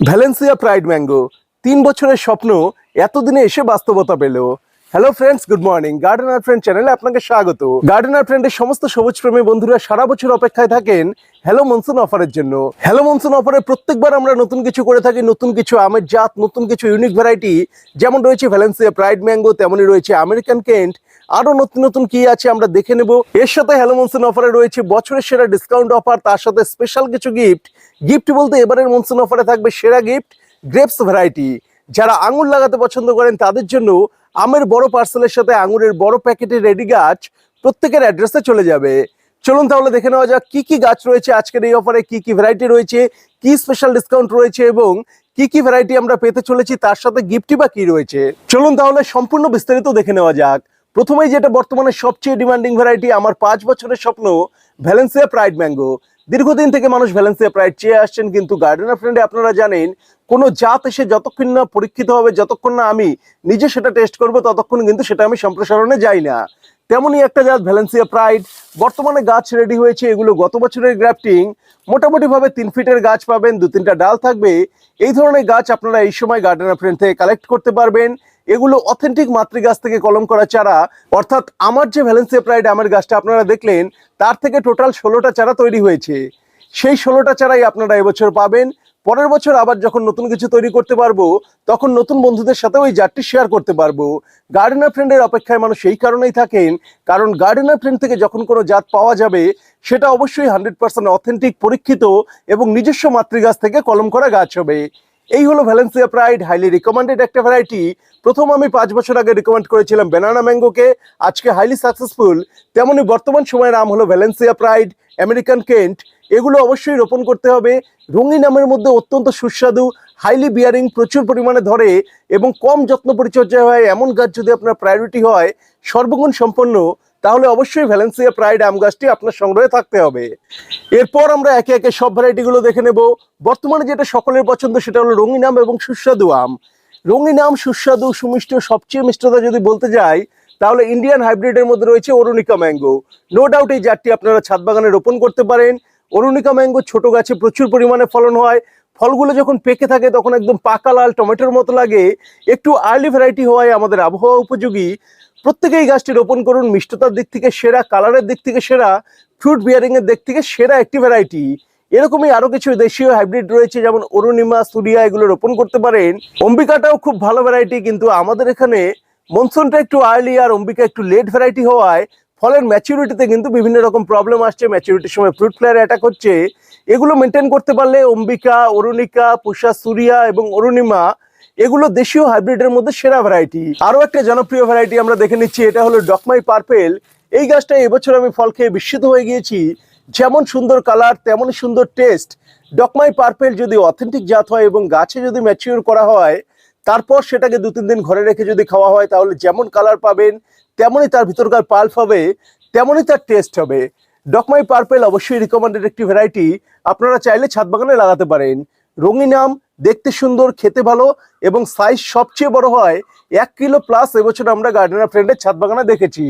Valencia pride mango তিন বছরের স্বপ্ন এতদিনে এসে বাস্তবতা পেল। Hello friends good morning gardener friend চ্যানেলে আপনাকে স্বাগত। গার্ডেনার ফ্রেন্ডের সমস্ত সবুজ প্রেমী বন্ধুরা সারা বছর অপেক্ষায় থাকেন হ্যালো মনসুন অফারের জন্য। হ্যালো মনসুন অফারে প্রত্যেকবার আমরা নতুন কিছু করে থাকি, নতুন কিছু আমের জাত, নতুন কিছু ইউনিক ভ্যারাইটি যেমন রয়েছে ভ্যালেন্সিয়া প্রাইড ম্যাঙ্গো তেমনই রয়েছে আমেরিকান কেন্ট আরও নতুন নতুন কি আছে আমরা দেখে নেব। এর সাথে হ্যালো মনসুন অফারে রয়েছে বছরের সেরা ডিসকাউন্ট অফার তার সাথে স্পেশাল কিছু গিফট গিফট বলতে এবারের মনসুন অফারে থাকবে সেরা গিফট গ্রেপস ভ্যারাইটি যারা আঙুর লাগাতে পছন্দ করেন, তাদের জন্য আমের বড় পার্সেলের সাথে আঙুরের বড় প্যাকেটের রেডি গাছ প্রত্যেকের অ্যাড্রেসে চলে যাবে। চলুন তাহলে দেখে নেওয়া যাক, কি কি গাছ রয়েছে আজকের এই অফারে কি কি ভ্যারাইটি রয়েছে, কি স্পেশাল ডিসকাউন্ট রয়েছে এবং কি কি ভ্যারাইটি আমরা পেতে চলেছি, তার সাথে গিফটই বা কি রয়েছে। চলুন তাহলে সম্পূর্ণ বিস্তারিত দেখে নেওয়া যাক। প্রথমেই যেটা বর্তমানে সবচেয়ে ডিমান্ডিং ভ্যারাইটি আমার পাঁচ বছরের স্বপ্ন ভ্যালেন্সিয়া প্রাইড ম্যাঙ্গো দীর্ঘদিন থেকে মানুষ ভ্যালেন্সিয়া প্রাইড চেয়ে আসছেন, কিন্তু গার্ডেনার ফ্রেন্ডে আপনারা জানেন, কোনো জাত এসে যতক্ষণ না পরীক্ষিত হবে, যতক্ষণ না আমি নিজে সেটা টেস্ট করব, ততক্ষণ কিন্তু সেটা আমি সম্প্রসারণে যাই না। তেমনই একটা জাত ভ্যালেন্সিয়া প্রাইড বর্তমানে গাছ রেডি হয়েছে, এগুলো গত বছরের গ্রাফটিং মোটামুটি ভাবে তিন ফিটের গাছ পাবেন, দু তিনটা ডাল থাকবে। এই ধরনের গাছ আপনারা এই সময় গার্ডেনার ফ্রেন্ড থেকে কালেক্ট করতে পারবেন। এগুলো অথেন্টিক মাতৃ গাছ থেকে কলম করা চারা। অর্থাৎ আমার যে ভ্যালেন্সিয়া প্রাইড আমের গাছটা আপনারা দেখলেন, তার থেকে টোটাল ষোলোটা চারা তৈরি হয়েছে। সেই ষোলোটা চারাই আপনারা এবছর পাবেন। পরের বছর আবার যখন নতুন কিছু তৈরি করতে পারব, তখন নতুন বন্ধুদের সাথেও ওই জাতটি শেয়ার করতে পারব। গার্ডেনার ফ্রেন্ডের অপেক্ষায় মানুষ এই কারণেই থাকেন, কারণ গার্ডেনার ফ্রেন্ড থেকে যখন কোনো জাত পাওয়া যাবে, সেটা অবশ্যই হান্ড্রেড পার্সেন্ট অথেন্টিক পরীক্ষিত এবং নিজস্ব মাতৃগাছ থেকে কলম করা গাছ হবে। এই হলো ভ্যালেন্সিয়া প্রাইড হাইলি রিকমেন্ডেড একটা ভ্যারাইটি প্রথম আমি পাঁচ বছর আগে রিকমেন্ড করেছিলাম ব্যানানা ম্যাঙ্গোকে আজকে হাইলি সাকসেসফুল তেমনি বর্তমান সময়ের নাম হলো ভ্যালেন্সিয়া প্রাইড আমেরিকান কেন্ট এগুলো অবশ্যই রোপণ করতে হবে। রঙিন আমের মধ্যে অত্যন্ত সুস্বাদু হাইলি বিয়ারিং প্রচুর পরিমাণে ধরে এবং কম যত্ন পরিচর্যা হয়। এমন গাছ যদি আপনার প্রায়োরিটি হয়, সর্বগুণ সম্পন্ন তাহলে অবশ্যই ভ্যালেন্সিয়া প্রাইড আম গাছটি আপনার সংগ্রহে থাকতে হবে। এরপর আমরা একে একে সব ভ্যারাইটিগুলো দেখে নেব। বর্তমানে যেটা সকলের পছন্দ সেটা হলো রঙিন আম এবং সুস্বাদু আম। রঙিন আম, সুস্বাদু, সুমিষ্ট, সবচেয়ে মিষ্টতা যদি বলতে যাই, তাহলে ইন্ডিয়ান হাইব্রিডের মধ্যে রয়েছে অরুণিকা ম্যাঙ্গো নো ডাউট এই জাতটি আপনারা ছাদ বাগানে রোপণ করতে পারেন। অরুণিকা ম্যাঙ্গো ছোট গাছে প্রচুর পরিমাণে ফলন হয়। ফলগুলো যখন পেকে থাকে তখন একদম পাকা লাল টমেটোর মতো লাগে। একটু আর্লি ভ্যারাইটি হওয়ায় আমাদের আবহাওয়া উপযোগী। প্রত্যেকেই গাছটি রোপণ করুন, মিষ্টতার দিক থেকে সেরা, কালারের দিক থেকে সেরা ফ্রুট বিয়ারিং এর দিক থেকে সেরা একটি ভ্যারাইটি এরকমই আরও কিছু দেশীয় হাইব্রিড রয়েছে, যেমন অরুণিমা, সুরিয়া, এগুলো রোপণ করতে পারেন। অম্বিকাটাও খুব ভালো ভ্যারাইটি কিন্তু আমাদের এখানে মনসুনটা একটু আর্লি আর অম্বিকা একটু লেট ভ্যারাইটি হওয়ায় ফলের ম্যাচুরিটিতে কিন্তু বিভিন্ন রকম প্রবলেম আসছে। ম্যাচুরিটির সময় ফ্রুট ফ্লায়ার অ্যাটাক হচ্ছে। এগুলো মেনটেন করতে পারলে অম্বিকা, অরুণিকা, পুষা, সুরিয়া এবং অরুণিমা এগুলো দেশীয় হাইব্রিডের মধ্যে সেরা ভ্যারাইটি আরও একটা জনপ্রিয় ভ্যারাইটি আমরা দেখে নিচ্ছি, এটা হলো ডকমাই পার্পেল এই গাছটা এবছর আমি ফল খেয়ে বিস্মিত হয়ে গিয়েছি। যেমন সুন্দর কালার তেমন সুন্দর টেস্ট ডকমাই পার্পেল যদি অথেন্টিক জাত হয় এবং গাছে যদি ম্যাচিওর করা হয়, তারপর সেটাকে দু তিন দিন ঘরে রেখে যদি খাওয়া হয়, তাহলে যেমন কালার পাবেন, তেমনই তার ভিতরকার পাল্প হবে, তেমনই তার টেস্ট হবে। ডকমাই পার্পেল অবশ্যই রিকমেন্ডেড একটি ভ্যারাইটি আপনারা চাইলে ছাদ বাগানে লাগাতে পারেন। রঙিন আম দেখতে সুন্দর, খেতে ভালো এবং সাইজ সবচেয়ে বড় হয় এক কিলো প্লাস এবছর আমরা গার্ডেনার ফ্রেন্ডের ছাদ বাগানে দেখেছি।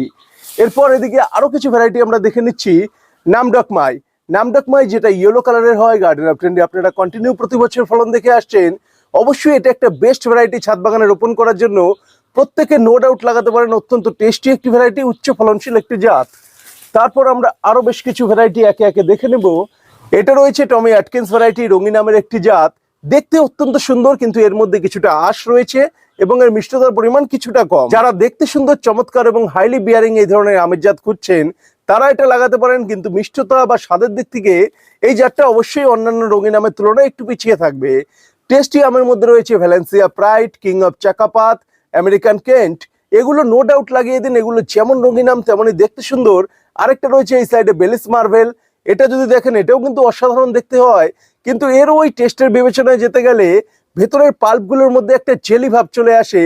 এরপর এদিকে আরও কিছু ভ্যারাইটি আমরা দেখে নিচ্ছি। নামডকমাই নামডকমাই যেটা ইয়েলো কালারের হয় গার্ডেনার ফ্রেন্ডে আপনারা কন্টিনিউ প্রতি বছর ফলন দেখে আসছেন। অবশ্যই এটা একটা বেস্ট ভ্যারাইটি ছাদ বাগানে রোপণ করার জন্য প্রত্যেকে নো ডাউট লাগাতে পারেন, অত্যন্ত টেস্টি একটি ভ্যারাইটি উচ্চ ফলনশীল একটি জাত। তারপর আমরা আরও বেশ কিছু ভ্যারাইটি একে একে দেখে নেব। এটা রয়েছে টমি অ্যাটকিন্স ভ্যারাইটি রঙিন নামের একটি জাত। দেখতে অত্যন্ত সুন্দর, কিন্তু এর মধ্যে কিছুটা আঁশ রয়েছে এবং এর মিষ্টতার পরিমাণ কিছুটা কম। যারা দেখতে সুন্দর, চমৎকার এবং হাইলি বিয়ারিং এই ধরনের আমের জাত খুঁজছেন, তারা এটা লাগাতে পারেন, কিন্তু মিষ্টতা বা স্বাদের দিক থেকে এই জাতটা অবশ্যই অন্যান্য রঙিন আমের তুলনায় একটু পিছিয়ে থাকবে। টেস্টি আমের মধ্যে রয়েছে Valencia Pride king of Chakapat American Kent এগুলো নো ডাউট লাগিয়ে দিন, এগুলো যেমন রঙিন আম, তেমনই দেখতে সুন্দর। আরেকটা রয়েছে এই সাইডে বেলিস মার্ভেল এটা যদি দেখেন, এটাও কিন্তু অসাধারণ দেখতে হয়। কিন্তু এর ওই টেস্টের বিবেচনায় যেতে গেলে ভেতরের পাল্পগুলোর মধ্যে একটা জেলি ভাব চলে আসে,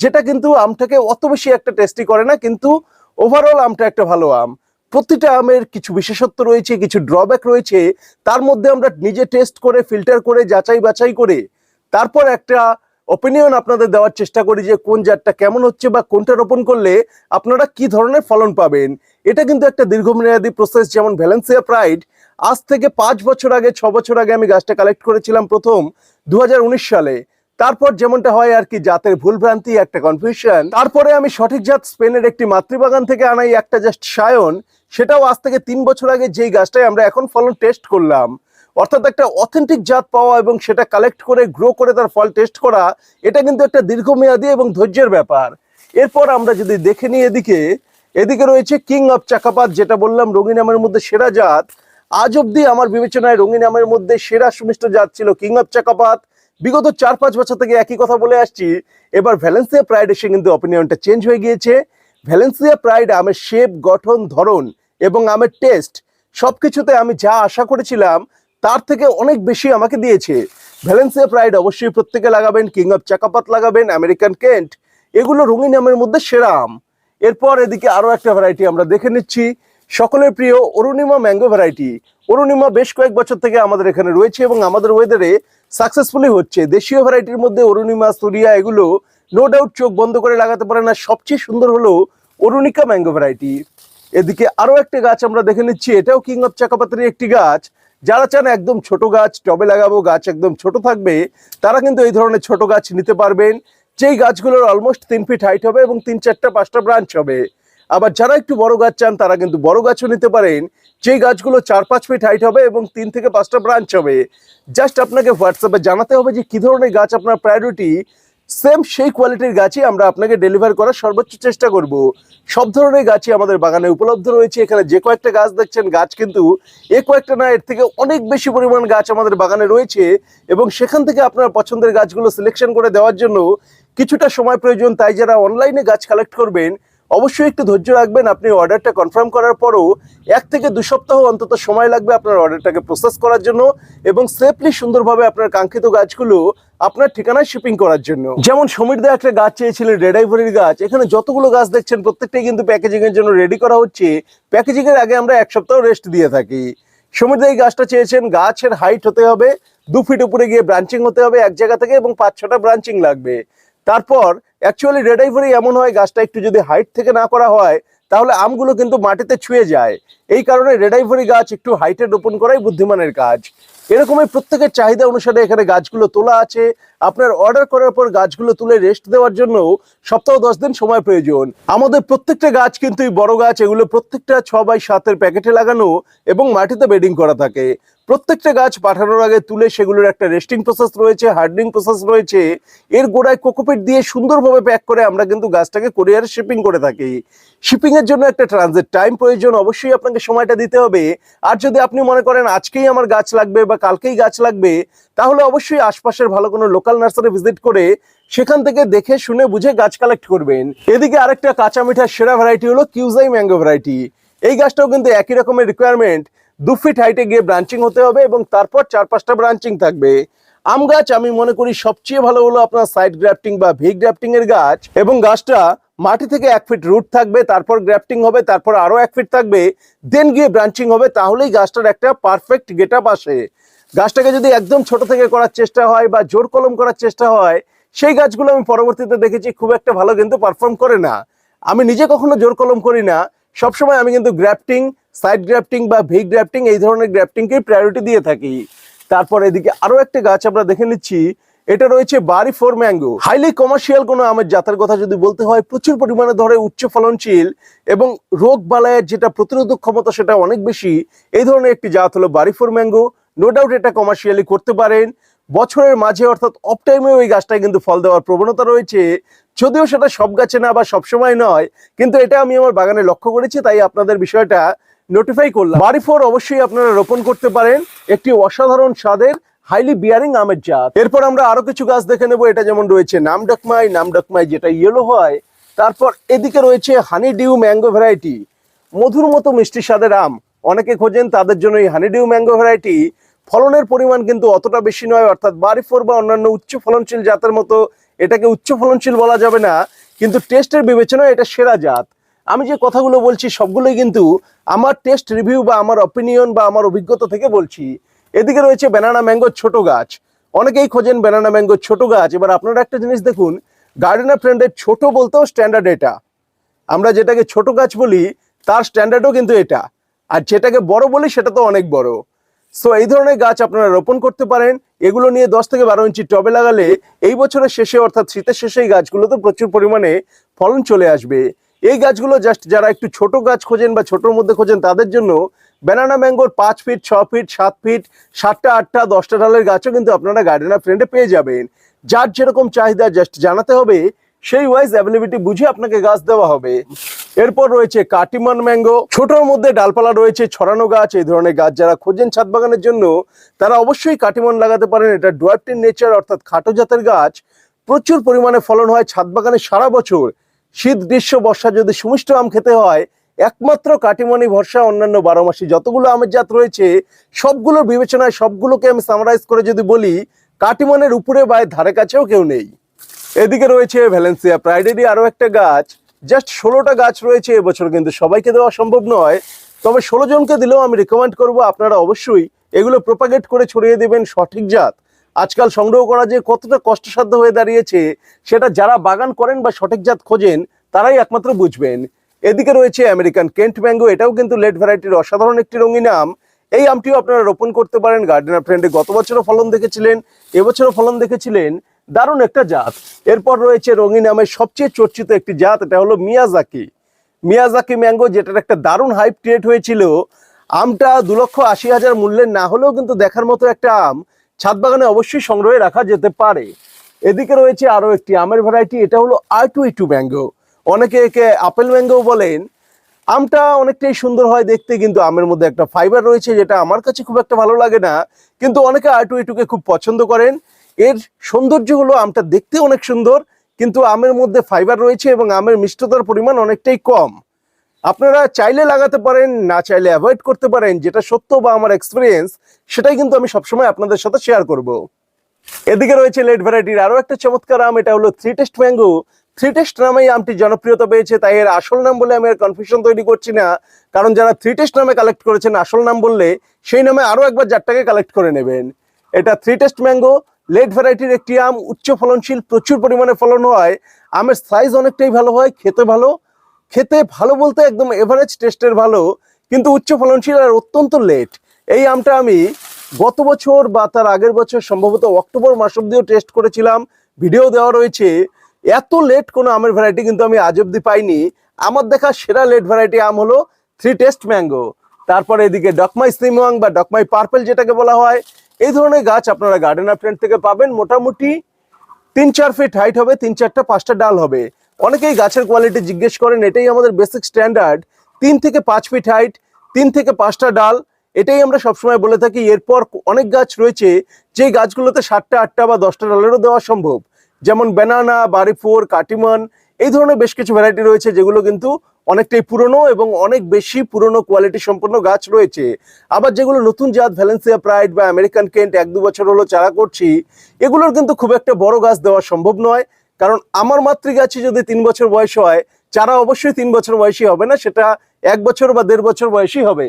যেটা কিন্তু আমটাকে অত বেশি একটা টেস্টি করে না, কিন্তু ওভারঅল আমটা একটা ভালো আম। প্রতিটা আমের কিছু বিশেষত্ব রয়েছে, কিছু ড্রব্যাক রয়েছে, তার মধ্যে আমরা নিজে টেস্ট করে ফিল্টার করে, যাচাই বাছাই করে, তারপর একটা ওপিনিয়ন আপনাদের দেওয়ার চেষ্টা করি যে কোন জাতটা কেমন হচ্ছে বা কোনটা রোপণ করলে আপনারা কি ধরনের ফলন পাবেন। এটা কিন্তু একটা দীর্ঘমেয়াদী প্রসেস যেমন ভ্যালেন্সিয়া প্রাইড আজ থেকে পাঁচ বছর আগে, ছ বছর আগে আমি গাছটা কালেক্ট করেছিলাম প্রথম দু হাজার উনিশ সালে। তারপর যেমনটা হয় আর কি, জাতের ভুলভ্রান্তি, একটা কনফিউশন তারপরে আমি সঠিক জাত স্পেনের একটি মাতৃবাগান থেকে আনাই, একটা জাস্ট সায়ন। সেটাও আজ থেকে তিন বছর আগে যেই গাছটাই আমরা এখন ফলন টেস্ট করলাম। অর্থাৎ একটা অথেন্টিক জাত পাওয়া এবং সেটা কালেক্ট করে গ্রো করে তার ফল টেস্ট করা, এটা কিন্তু একটা দীর্ঘমেয়াদী এবং ধৈর্যের ব্যাপার। এরপর আমরা যদি দেখে নিই এদিকে এদিকে রয়েছে কিং অফ চাকাপাত, যেটা বললাম রঙিন আমের মধ্যে সেরা জাত। আজ অব্দি আমার বিবেচনায় রঙিন আমের মধ্যে সেরা সুমিষ্ট জাত ছিল কিং অফ চাকাপাত বিগত চার পাঁচ বছর থেকে একই কথা বলে আসছি। এবার ভ্যালেন্সিয়া প্রাইড এসে কিন্তু অপিনিয়নটা চেঞ্জ হয়ে গিয়েছে। ভ্যালেন্সিয়া প্রাইড আমের শেপ গঠন, ধরন এবং আমের টেস্ট সব কিছুতে আমি যা আশা করেছিলাম, তার থেকে অনেক বেশি আমাকে দিয়েছে। ভ্যালেন্সিয়া প্রাইড অবশ্যই প্রত্যেকে লাগাবেন কিং অফ চাকাপাত লাগাবেন আমেরিকান কেন্ট এগুলো রঙিন আমের মধ্যে সেরা আম। এরপর এদিকে আরও একটা ভ্যারাইটি আমরা দেখে নিচ্ছি। সকলের প্রিয় অরুণিমা ম্যাঙ্গো ভ্যারাইটি অরুণিমা বেশ কয়েক বছর থেকে আমাদের এখানে রয়েছে এবং আমাদের ওয়েদারে সাকসেসফুলি হচ্ছে। দেশীয় ভ্যারাইটির মধ্যে অরুণিমা, সুরিয়া এগুলো নো ডাউট চোখ বন্ধ করে লাগাতে পারে না। সবচেয়ে সুন্দর হলো অরুণিকা ম্যাঙ্গো ভ্যারাইটি এদিকে আরও একটা গাছ আমরা দেখে নিচ্ছি, এটাও কিং অফ চাকাপাতারি একটি গাছ। যারা চান একদম ছোট গাছ, টবে লাগাবো, গাছ একদম ছোট থাকবে, তারা কিন্তু এই ধরনের ছোট গাছ নিতে পারবেন। যেই গাছগুলোর অলমোস্ট তিন ফিট হাইট হবে এবং তিন চারটা পাঁচটা ব্রাঞ্চ হবে। আবার যারা একটু বড় গাছ চান, তারা কিন্তু বড় গাছও নিতে পারেন। যেই গাছগুলো চার, পাঁচ ফিট হাইট হবে এবং তিন থেকে পাঁচটা ব্রাঞ্চ হবে। জাস্ট আপনাকে হোয়াটসঅ্যাপে জানাতে হবে যে, কি ধরনের গাছ আপনার প্রায়োরিটি সেম সেই কোয়ালিটির গাছই আমরা আপনাকে ডেলিভার করার সর্বোচ্চ চেষ্টা করব। সব ধরনের গাছই আমাদের বাগানে উপলব্ধ রয়েছে। এখানে যে কয়েকটা গাছ দেখছেন, গাছ কিন্তু এ কয়েকটা না, এর থেকে অনেক বেশি পরিমাণ গাছ আমাদের বাগানে রয়েছে এবং সেখান থেকে আপনার পছন্দের গাছগুলো সিলেকশন করে দেওয়ার জন্য কিছুটা সময় প্রয়োজন। তাই যারা অনলাইনে গাছ কালেক্ট করবেন অবশ্যই একটু ধৈর্য রাখবেন। আপনি অর্ডারটা কনফার্ম করার পরও এক থেকে দু সপ্তাহ অন্তত সময় লাগবে আপনার অর্ডারটাকে প্রসেস করার জন্য এবং সেফলি সুন্দরভাবে আপনার কাঙ্ক্ষিত গাছগুলো আপনার ঠিকানায় শিপিং করার জন্য। যেমন সমীর দা একটা গাছ চেয়েছিলেন রেড আইভরির গাছ। এখানে যতগুলো গাছ দেখছেন, প্রত্যেকটাই কিন্তু প্যাকেজিং এর জন্য রেডি করা হচ্ছে। প্যাকেজিং এর আগে আমরা এক সপ্তাহ রেস্ট দিয়ে থাকি। সমীর দা এই গাছটা চেয়েছেন, গাছের হাইট হতে হবে, দু ফিট উপরে গিয়ে ব্রাঞ্চিং হতে হবে এক জায়গা থেকে এবং পাঁচ ছটা ব্রাঞ্চিং লাগবে। তারপর অ্যাকচুয়ালি রেড আইভরি এমন হয় গাছটা একটু যদি হাইট থেকে না করা হয়, তাহলে আমগুলো কিন্তু মাটিতে ছুঁয়ে যায়। এই কারণে রেড আইভরি গাছ একটু হাইটে রোপণ করাই বুদ্ধিমানের কাজ। এরকমই প্রত্যেকের চাহিদা অনুসারে এখানে গাছগুলো তোলা আছে। আপনার অর্ডার করার পর গাছগুলো তুলে রেস্ট দেওয়ার জন্য সপ্তাহ দশ দিন সময় প্রয়োজন। আমাদের প্রত্যেকটা গাছ কিন্তু এই বড় গাছ, এগুলো প্রত্যেকটা ছ বাই সাতের প্যাকেটে লাগানো এবং মাটিতে বেডিং করা থাকে। প্রত্যেকটা গাছ পাঠানোর আগে তুলে সেগুলোর একটা রেস্টিং প্রসেস রয়েছে হার্ডনিং প্রসেস রয়েছে। এর গোড়ায় কোকোপিট দিয়ে সুন্দরভাবে প্যাক করে আমরা কিন্তু গাছটাকে কোরিয়ারে শিপিং করে থাকি। শিপিং এর জন্য একটা ট্রানজিট টাইম প্রয়োজন, অবশ্যই আপনাকে সময়টা দিতে হবে। আর যদি আপনি মনে করেন আজকেই আমার গাছ লাগবে বা কালকেই গাছ লাগবে, তাহলে অবশ্যই আশপাশের ভালো কোনো লোকাল নার্সারি ভিজিট করে সেখান থেকে দেখে, শুনে, বুঝে গাছ কালেক্ট করবেন। এদিকে আরেকটা কাঁচা মিঠার সেরা ভ্যারাইটি হলো কিউজাই ম্যাঙ্গো ভ্যারাইটি এই গাছটাও কিন্তু একই রকমের রিকোয়ারমেন্ট দু ফিট হাইটে গিয়ে ব্রাঞ্চিং হতে হবে এবং তারপর চার পাঁচটা ব্রাঞ্চিং থাকবে। আম গাছ আমি মনে করি সবচেয়ে ভালো হলো আপনার সাইড গ্রাফটিং বা ভি গ্রাফটিং এর গাছ এবং গাছটা মাটি থেকে এক ফিট রুট থাকবে, তারপর গ্রাফটিং হবে, তারপর আরও এক ফিট থাকবে দেন গিয়ে ব্রাঞ্চিং হবে, তাহলেই গাছটার একটা পারফেক্ট গেট আপ আসে। গাছটাকে যদি একদম ছোট থেকে করার চেষ্টা হয় বা জোর কলম করার চেষ্টা হয়, সেই গাছগুলো আমি পরবর্তীতে দেখেছি খুব একটা ভালো কিন্তু পারফর্ম করে না। আমি নিজে কখনো জোর কলম করি না। সবসময় আমি কিন্তু গ্রাফটিং সাইড গ্রাফটিং বা ভি গ্রাফটিং এই ধরনের গ্রাফটিংকেই প্রায়োরিটি দিয়ে থাকি। তারপর এদিকে আরও একটা গাছ আমরা দেখে নিচ্ছি, এটা রয়েছে BARI four mango. Highly commercial কোনো আমের জাতের কথা যদি বলতে হয়, প্রচুর পরিমাণে ধরে উচ্চ ফলনশীল এবং রোগ বালায়ের যেটা প্রতিরোধক ক্ষমতা সেটা অনেক বেশি। এই ধরনের একটি জাত হলো BARI four mango. No doubt এটা কমার্শিয়ালি করতে পারেন। বছরের মাঝে অর্থাৎ অফ টাইমেও এই গাছটায় কিন্তু ফল দেওয়ার প্রবণতা রয়েছে। যদিও সেটা সব গাছে না বা সবসময় নয়, কিন্তু এটা আমি আমার বাগানে লক্ষ্য করেছি, তাই আপনাদের বিষয়টা নোটিফাই করলাম। বাড়ি ফোর অবশ্যই আপনারা রোপণ করতে পারেন। একটি অসাধারণ স্বাদের হাইলি বিয়ারিং আমের জাত। এরপর আমরা আরও কিছু গাছ দেখে নেব। এটা যেমন রয়েছে নামডকমাই নামডকমাই যেটা ইয়েলো হয়। তারপর এদিকে রয়েছে হানি ডিউ ম্যাঙ্গো ভ্যারাইটি মধুর মতো মিষ্টি স্বাদের আম। অনেকে খোঁজেন, তাদের জন্য এই হানি ডিউ ম্যাঙ্গো ভ্যারাইটি ফলনের পরিমাণ কিন্তু অতটা বেশি নয়। অর্থাৎ বাড়ি ফোর বা অন্যান্য উচ্চ ফলনশীল জাতের মতো এটাকে উচ্চ ফলনশীল বলা যাবে না। কিন্তু টেস্টের বিবেচনায় এটা সেরা জাত। আমি যে কথাগুলো বলছি সবগুলোই কিন্তু আমার টেস্ট রিভিউ বা আমার অপিনিয়ন বা আমার অভিজ্ঞতা থেকে বলছি। এদিকে রয়েছে ব্যানানা ম্যাঙ্গো ছোট গাছ। অনেকেই খোঁজেন ব্যানানা ম্যাঙ্গো ছোট গাছ। এবার আপনারা একটা জিনিস দেখুন গার্ডেনার ফ্রেন্ডের ছোট বলতেও স্ট্যান্ডার্ড এটা। আমরা যেটাকে ছোট গাছ বলি, তার স্ট্যান্ডার্ডও কিন্তু এটা। আর যেটাকে বড় বলি, সেটা তো অনেক বড়। সো এই ধরনের গাছ আপনারা রোপণ করতে পারেন। এগুলো নিয়ে দশ থেকে বারো ইঞ্চি টবে লাগালে এই বছরের শেষে, অর্থাৎ শীতের শেষে এই গাছগুলোতে প্রচুর পরিমাণে ফলন চলে আসবে। এই গাছগুলো জাস্ট যারা একটু ছোট গাছ খোঁজেন বা ছোটোর মধ্যে খোঁজেন, তাদের জন্য ব্যানানা ম্যাঙ্গোর পাঁচ ফিট ছ ফিট সাত ফিট সাতটা, আটটা, দশটা ডালের গাছও কিন্তু আপনারা গার্ডেনার ফ্রেন্ডে পেয়ে যাবেন। যার যেরকম চাহিদা জাস্ট জানাতে হবে, সেই ওয়াইজ অ্যাভেলেবিলিটি বুঝে আপনাকে গাছ দেওয়া হবে। এরপর রয়েছে কাটিমান ম্যাঙ্গো ছোটর মধ্যে ডালপালা রয়েছে, ছড়ানো গাছ, এই ধরনের গাছ যারা খোঁজেন ছাদ বাগানের জন্য, তারা অবশ্যই কাটিমান লাগাতে পারেন। এটা ডুয়ার্টিন নেচার অর্থাৎ খাটো জাতের গাছ। প্রচুর পরিমাণে ফলন হয় ছাদ বাগানে সারা বছর। শীত, গ্রীষ্ম, বর্ষা যদি সুমিষ্ট আম খেতে হয়, একমাত্র কাটিমনি ভরসা, অন্যান্য বারো মাসি যতগুলো আমের জাত রয়েছে, সবগুলোর বিবেচনায় সবগুলোকে আমি সামারাইজ করে যদি বলি কাটিমনের উপরে বা ধারে কাছেও কেউ নেই। এদিকে রয়েছে ভ্যালেন্সিয়া প্রাইডেরই আরও একটা গাছ। জাস্ট ষোলোটা গাছ রয়েছে, এবছর কিন্তু সবাইকে দেওয়া সম্ভব নয়। তবে ষোলো জনকে দিলেও আমি রেকমেন্ড করব, আপনারা অবশ্যই এগুলো প্রোপাগেট করে ছড়িয়ে দেবেন সঠিক জাত। আজকাল সংগ্রহ করা যে কতটা কষ্টসাধ্য হয়ে দাঁড়িয়েছে, সেটা যারা বাগান করেন বা সঠিক জাত খোঁজেন, তারাই একমাত্র বুঝবেন। এদিকে রয়েছে আমেরিকান কেন্ট ম্যাঙ্গো এটাও কিন্তু লেট ভ্যারাইটির অসাধারণ একটি রঙিন আম। এই আমটিও আপনারা রোপণ করতে পারেন। গার্ডেনার ফ্রেন্ডে গত বছরও ফলন দেখেছিলেন, এবছরও ফলন দেখেছিলেন। দারুণ একটা জাত। এরপর রয়েছে রঙিন আমের সবচেয়ে চর্চিত একটি জাত, এটা হলো মিয়াজাকি মিয়াজাকি ম্যাঙ্গো যেটার একটা দারুণ হাইপ ক্রিয়েট হয়েছিল। আমটা দু লক্ষ আশি হাজার মূল্যের না হলেও কিন্তু দেখার মতো একটা আম। ছাদ বাগানে অবশ্যই সংগ্রহে রাখা যেতে পারে। এদিকে রয়েছে আরও একটি আমের ভ্যারাইটি এটা হলো আর টু টু ম্যাঙ্গো অনেকে একে আপেল ম্যাঙ্গো বলেন। আমটা অনেকটাই সুন্দর হয় দেখতে, কিন্তু আমের মধ্যে একটা ফাইবার রয়েছে যেটা আমার কাছে খুব একটা ভালো লাগে না। কিন্তু অনেকে আটু ইটুকে খুব পছন্দ করেন। এর সৌন্দর্য হলো আমটা দেখতে অনেক সুন্দর, কিন্তু আমের মধ্যে ফাইবার রয়েছে এবং আমের মিষ্টতার পরিমাণ অনেকটাই কম। আপনারা চাইলে লাগাতে পারেন, না চাইলে অ্যাভয়েড করতে পারেন, যেটা সত্য বা আমার এক্সপিরিয়েন্স সেটাই কিন্তু আমি সবসময় আপনাদের সাথে শেয়ার করব। এদিকে রয়েছে লেট ভ্যারাইটির আরও একটা চমৎকার আম, এটা হলো three taste mango three taste নামেই আমটি জনপ্রিয়তা পেয়েছে, তাই এর আসল নাম বলে আমি আর কনফিউশন তৈরি করছি না। কারণ যারা থ্রি টেস্ট নামে কালেক্ট করেছেন, আসল নাম বললে সেই নামে আরও একবার জারটাকে কালেক্ট করে নেবেন। এটা থ্রি টেস্ট ম্যাঙ্গো লেট ভ্যারাইটির একটি আম, উচ্চ ফলনশীল, প্রচুর পরিমাণে ফলন হয়। আমের সাইজ অনেকটাই ভালো হয়, খেতে ভালো খেতে ভালো বলতে একদম এভারেজ টেস্টের ভালো, কিন্তু উচ্চ ফলনশীল আর অত্যন্ত লেট এই আমটা আমি গত বছর বা তার আগের বছর সম্ভবত অক্টোবর মাস অব্দিও টেস্ট করেছিলাম। ভিডিও দেওয়া রয়েছে, এত লেট কোনো আমের ভ্যারাইটি কিন্তু আমি আজ অব্দি পাইনি। আমার দেখা সেরা লেট ভ্যারাইটি আম হলো থ্রি টেস্ট ম্যাঙ্গো তারপরে এদিকে ডকমাই সিমওয়াং বা ডকমাই পার্পেল যেটাকে বলা হয়। এই ধরনের গাছ আপনারা গার্ডেনার ফ্রেন্ড থেকে পাবেন। মোটামুটি তিন চার ফিট হাইট হবে, তিন চারটা পাঁচটা ডাল হবে। অনেকেই গাছের কোয়ালিটি জিজ্ঞেস করেন, এটাই আমাদের বেসিক স্ট্যান্ডার্ড তিন থেকে পাঁচ ফিট হাইট তিন থেকে পাঁচটা ডাল, এটাই আমরা সবসময় বলে থাকি। এরপর অনেক গাছ রয়েছে যে গাছগুলোতে সাতটা, আটটা বা দশটা ডালেরও দেওয়া সম্ভব। যেমন ব্যানানা বারিফোর, কাটিমান, এই ধরনের বেশ কিছু ভ্যারাইটি রয়েছে, যেগুলো কিন্তু অনেকটাই পুরনো এবং অনেক বেশি পুরনো কোয়ালিটি সম্পন্ন গাছ রয়েছে। আবার যেগুলো নতুন জাত ভ্যালেন্সিয়া প্রাইড বা আমেরিকান কেন্ট এক দু বছর হলো চারা করছি, এগুলোর কিন্তু খুব একটা বড় গাছ দেওয়া সম্ভব নয়। কারণ আমার মাতৃগাছে যদি তিন বছর বয়স হয়, চারা অবশ্যই তিন বছর বয়সী হবে না, সেটা এক বছর বা দেড় বছর বয়সী হবে।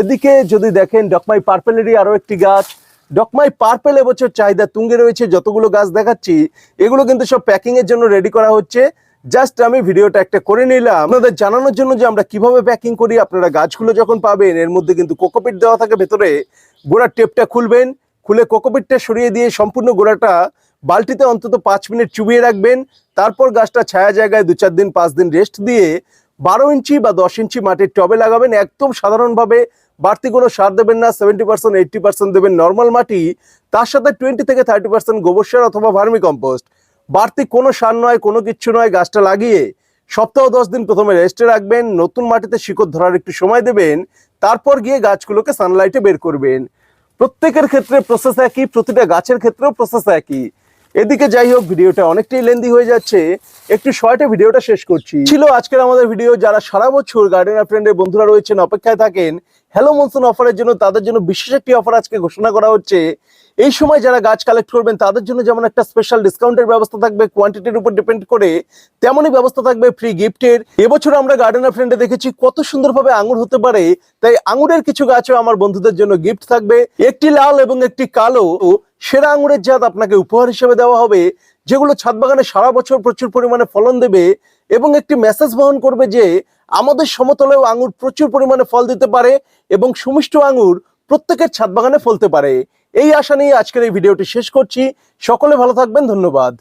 এদিকে যদি দেখেন, ডকমাই পার্পেলেরই আরও একটি গাছ। ডকমাই পার্পেল এবছর চাহিদা তুঙ্গে রয়েছে, যতগুলো গাছ দেখাচ্ছি, এগুলো কিন্তু সব প্যাকিং এর জন্য রেডি করা হচ্ছে। জাস্ট আমি ভিডিওটা একটা করে নিলাম। আপনাদের জানানোর জন্য যে আমরা কীভাবে প্যাকিং করি, আপনারা গাছগুলো যখন পাবেন, এর মধ্যে কিন্তু কোকোপিট দেওয়া থাকে ভেতরে। গোড়ার টেপটা খুলবেন, খুলে কোকোপিটটা সরিয়ে দিয়ে সম্পূর্ণ গোড়াটা বালতিতে অন্তত পাঁচ মিনিট চুবিয়ে রাখবেন, তারপর গাছটা ছায়া জায়গায় দু চার দিন, পাঁচ দিন রেস্ট দিয়ে বারো ইঞ্চি বা দশ ইঞ্চি মাটির টবে লাগাবেন। একদম সাধারণভাবে বাড়তি কোনো সার দেবেন না সেভেন্টি পার্সেন্ট এইটটি পার্সেন্ট দেবেন নর্মাল মাটি, তার সাথে টোয়েন্টি থেকে থার্টি পার্সেন্ট গোবর সার অথবা ভার্মি কম্পোস্ট বাড়তি কোনো সার নয়, কোনো কিচ্ছু নয়, গাছটা লাগিয়ে সপ্তাহ দশ দিন প্রথমে রেস্টে রাখবেন, নতুন মাটিতে শিকড় ধরার একটু সময় দেবেন, তারপর গিয়ে গাছগুলোকে সানলাইটে বের করবেন। প্রত্যেকের ক্ষেত্রে প্রসেস একই, প্রতিটা গাছের ক্ষেত্রেও প্রসেস একই। এদিকে যাই হোক, ভিডিওটা অনেকটাই লেন্দি হয়ে যাচ্ছে। একটু শর্টে ভিডিওটা শেষ করছি। ছিল আজকের আমাদের ভিডিও যারা সারা বছর গার্ডেন ফ্রেন্ডের বন্ধুরা রয়েছেন, অপেক্ষায় থাকেন হ্যালো মনসুন অফারের জন্য তাদের জন্য বিশেষ একটি অফার আজকে ঘোষণা করা হচ্ছে। এই সময় যারা গাছ কালেক্ট করবেন, তাদের জন্য যেমন একটা স্পেশাল ডিসকাউন্টের ব্যবস্থা থাকবে কোয়ান্টিটির উপর ডিপেন্ড করে, তেমনই ব্যবস্থা থাকবে ফ্রি গিফটের এবছর আমরা গার্ডেনার ফ্রেন্ডে দেখেছি কত সুন্দরভাবে আঙুর হতে পারে, তাই আঙুরের কিছু গাছও আমার বন্ধুদের জন্য গিফট থাকবে। একটি লাল এবং একটি কালো সেরা আঙুরের জাত আপনাকে উপহার হিসেবে দেওয়া হবে, যেগুলো ছাদ বাগানে সারা বছর প্রচুর পরিমাণে ফলন দেবে এবং একটি মেসেজ বহন করবে যে আমাদের সমতলেও আঙুর প্রচুর পরিমাণে ফল দিতে পারে এবং সুমিষ্ট আঙুর প্রত্যেকের ছাদ বাগানে ফলতে পারে। এই আশা নিয়ে আজকের এই ভিডিওটি শেষ করছি। সকলে ভালো থাকবেন, ধন্যবাদ।